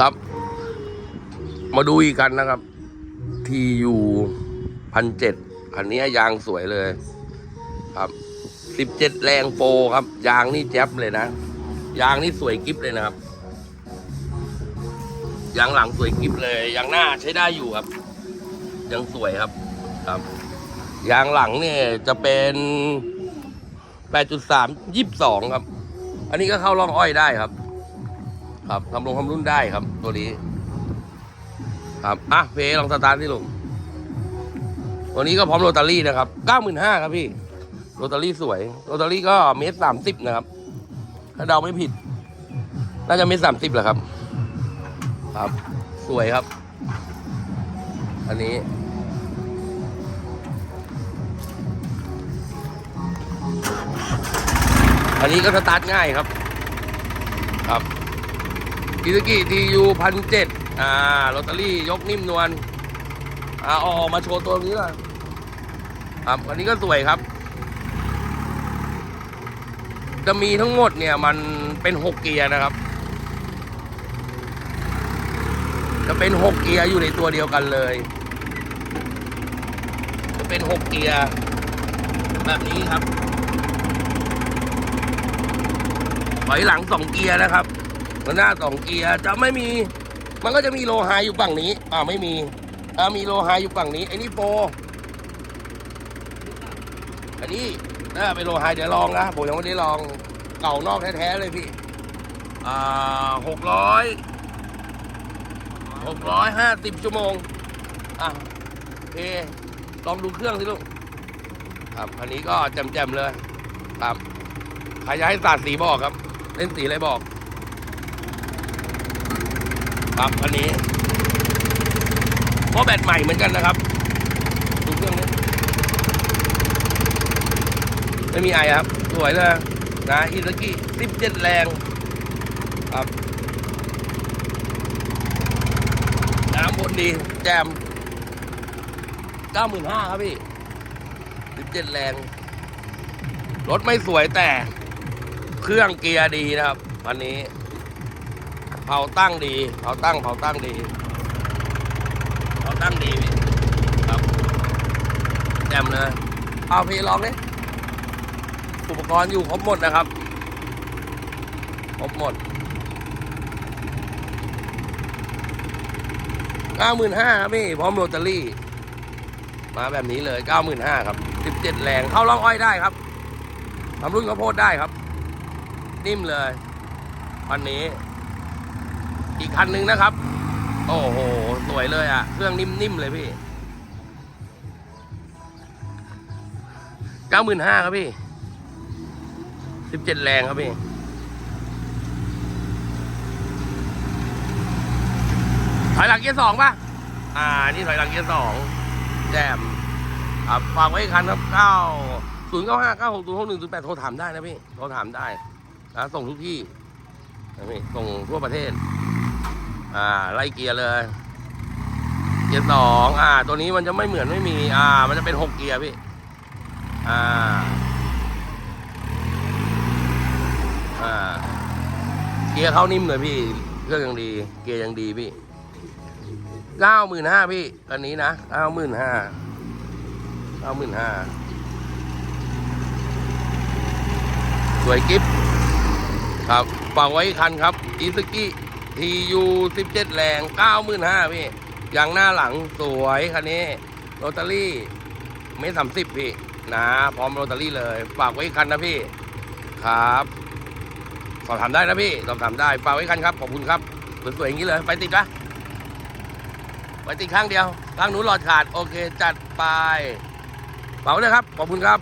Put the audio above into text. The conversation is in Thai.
ครับ มาดูอีกคันนะครับทียูพันเจ็ดคันนี้ยางสวยเลย ครับสิบเจ็ดแรงโปรครับ ยางนี่แจ๊บเลยนะ ยางนี่สวยกิฟเลยนะครับ ยางหลังสวยกิฟเลย ยางหน้าใช้ได้อยู่ครับ ยังสวยครับ ครับ ยางหลังเนี่ยจะเป็นแปดจุดสามยี่สิบสองครับ อันนี้ก็เข้าร่องอ้อยได้ครับ ครับทำลงทำรุ่นได้ครับ ตัวนี้ ครับอะเพลองสตาร์ทที่ลุงตัวนี้ก็พร้อมโรตารี่นะครับเก้าหมื่นห้าครับพี่โรตารี่สวยโรตารี่ก็เมตรสามสิบนะครับ ถ้าเดาไม่ผิด น่าจะเมตรสามสิบแหละครับ ครับ สวยครับ อันนี้อันนี้ก็สตาร์ทง่ายครับ ครับ อิซกิทียูพันเจ็ดอ่าลอตเตอรี่ยกนิ่มนวลอ่าอาออกมาโชว์ตัวนี้ละครับอันนี้ก็สวยครับ จะมีทั้งหมดเนี่ยมันเป็นหกเกียร์นะครับ จะเป็นหกเกียร์อยู่ในตัวเดียวกันเลย จะเป็นหกเกียร์แบบนี้ครับถอยหลังสองเกียร์นะครับ มันหน้าสองเกียร์จะไม่มี มันก็จะมีโลไฮอยู่ฝั่งนี้ อ่าไม่มี อ่ามีโลไฮอยู่ฝั่งนี้ไอ้นี่โปรอันนี้น่าเป็นโลไฮเดี๋ยวลองนะผมยังไม่ได้ลองเก่านอกแท้ๆเลยพี่ อ่าหกร้อยหกร้อยห้าสิบชั่วโมง อะโอเคลองดูเครื่องสิลูกครับอันนี้ก็แจ่มๆเลย ครับใครจะให้สาดสีบอกครับ เล่นสีอะไรบอก ครับอันนี้เพราะแบตใหม่เหมือนกันนะครับดูเครื่องนี้ไม่มีไอครับสวยเลยนะอิซากิสิบเจ็ดแรงครับน้ำบนดีแจมเก้าหมื่นห้าครับพี่สิบเจ็ดแรง รถไม่สวยแต่ เครื่องเกียร์ดีนะครับอันนี้ เผาตั้งดีเผาตั้งเผาตั้งดีเผาตั้งดีพี่ครับแจ่มเลยเอาพี่ลองดิอุปกรณ์อยู่ครบหมดนะครับครบหมดเก้าหมื่นห้าครับพี่พร้อมโรตารี่ มาแบบนี้เลยเก้าหมื่นห้าครับสิบเจ็ดแรงเข้าร่องอ้อยได้ครับทำรุ่นข้าวโพดได้ครับ นิ่มเลยวันนี้ อีกคันหนึ่งนะครับ โอ้โห สวยเลยอะ่ะ เครื่องนิ่มๆเลยพี่เก้าหมื่นห้าครับพี่สิบเจ็ดแรงครับพี่ถอยหลังเกียร์สองป่ะ อ่า นี่ถอยหลังเกียร์สองแจมครับฝากไว้คันครับเก้าศูนย์เก้าห้าเก้าหกศูนย์หกหนึ่งศูนย์แปดโทรถามได้นะพี่ โทรถามได้นะส่งทุกที่นะพี่ ส่งทั่วประเทศ อ่าไล่เกียร์เลย เกียร์สองอ่า ตัวนี้มันจะไม่เหมือนไม่มี อ่า มันจะเป็นหกเกียร์พี่ อ่า อ่า เกียร์เข้านิ่มเลยพี่ เครื่องยังดี เกียร์ยังดีพี่เก้าหมื่นห้าพี่อันนี้นะเก้าหมื่นห้าเก้าหมื่นห้าสวยกิฟครับฝากไว้คันครับอีซึกิ ทียูสิบเจ็ดแรงเก้าหมื่นห้าพี่ยางหน้าหลังสวยคันนี้โรตารี่เมตรสามสิบพี่ นะ พร้อมโรตารี่เลย ฝากไว้คันนะพี่ ครับ สอบถามได้นะพี่ สอบถามได้ ฝากไว้คันครับ ขอบคุณครับ สวยๆอย่างนี้เลย ไปติดนะไปติดข้างเดียว ข้างหนูหลอดขาด โอเค จัดไปเป๋าเลยครับ ขอบคุณครับ